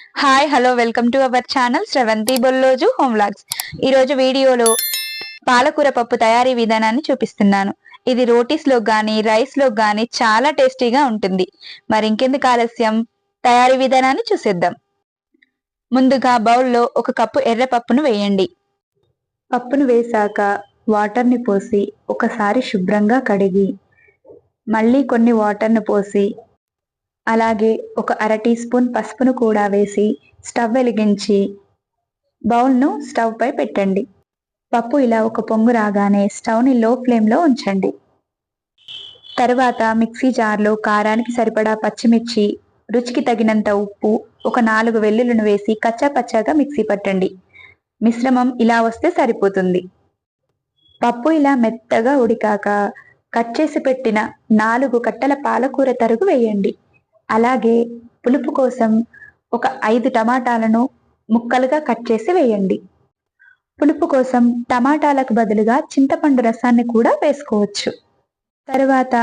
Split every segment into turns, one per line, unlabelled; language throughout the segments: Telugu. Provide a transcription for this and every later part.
Hi hello welcome to our channel Sravanthi Bolloju home vlogs ఈరోజు వీడియోలో పాలకూర పప్పు తయారీ విధానాన్ని చూపిస్తున్నాను. ఇది రోటీస్లో కానీ రైస్లో కానీ చాలా టేస్టీగా ఉంటుంది. మరి ఇంకెందుకు ఆలస్యం? తయారీ విధానాన్ని చూసేద్దాం. ముందుగా బౌల్లో ఒక కప్పు ఎర్ర పప్పును వేయండి. పప్పును వేశాక వాటర్ని పోసి ఒకసారి శుభ్రంగా కడిగి మళ్ళీ కొన్ని వాటర్ను పోసి అలాగే ఒక అర టీ స్పూన్ పసుపును కూడా వేసి స్టవ్ వెలిగించి బౌల్ను స్టవ్ పై పెట్టండి. పప్పు ఇలా ఒక పొంగు రాగానే స్టవ్ని లో ఫ్లేమ్లో ఉంచండి. తర్వాత మిక్సీ జార్లో కారానికి సరిపడా పచ్చిమిర్చి రుచికి తగినంత ఉప్పు ఒక నాలుగు వెల్లులను వేసి కచ్చా పచ్చాగా మిక్సీ పట్టండి. మిశ్రమం ఇలా వస్తే సరిపోతుంది. పప్పు ఇలా మెత్తగా ఉడికాక కట్ చేసి పెట్టిన నాలుగు కట్టల పాలకూర తరుగు వేయండి. అలాగే పులుపు కోసం ఒక ఐదు టమాటాలను ముక్కలుగా కట్ చేసి వేయండి. పులుపు కోసం టమాటాలకు బదులుగా చింతపండు రసాన్ని కూడా వేసుకోవచ్చు. తరువాత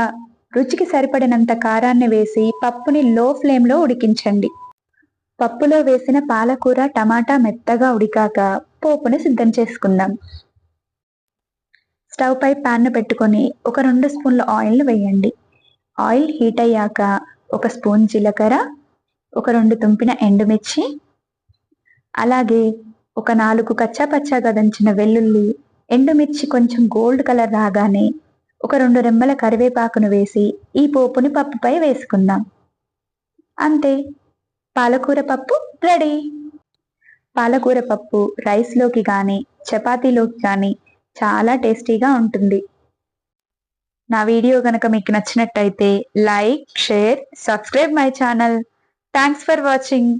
రుచికి సరిపడినంత కారాన్ని వేసి పప్పుని లో ఫ్లేమ్లో ఉడికించండి. పప్పులో వేసిన పాలకూర టమాటా మెత్తగా ఉడికాక పోపుని సిద్ధం చేసుకుందాం. స్టవ్ పై ప్యాన్ను పెట్టుకొని ఒక రెండు స్పూన్ల ఆయిల్ని వేయండి. ఆయిల్ హీట్ అయ్యాక ఒక స్పూన్ జీలకర్ర ఒక రెండు తుంపిన ఎండుమిర్చి అలాగే ఒక నాలుగు కచ్చా పచ్చాగా దంచిన వెల్లుల్లి ఎండుమిర్చి కొంచెం గోల్డ్ కలర్ రాగానే ఒక రెండు రెమ్మల కరివేపాకును వేసి ఈ పోపుని పప్పుపై వేసుకుందాం. అంతే పాలకూర పప్పు రెడీ. పాలకూర పప్పు రైస్లోకి కానీ చపాతీలోకి కానీ చాలా టేస్టీగా ఉంటుంది. నా వీడియో కనుక మీకు నచ్చినట్టయితే like share subscribe my channel. Thanks for watching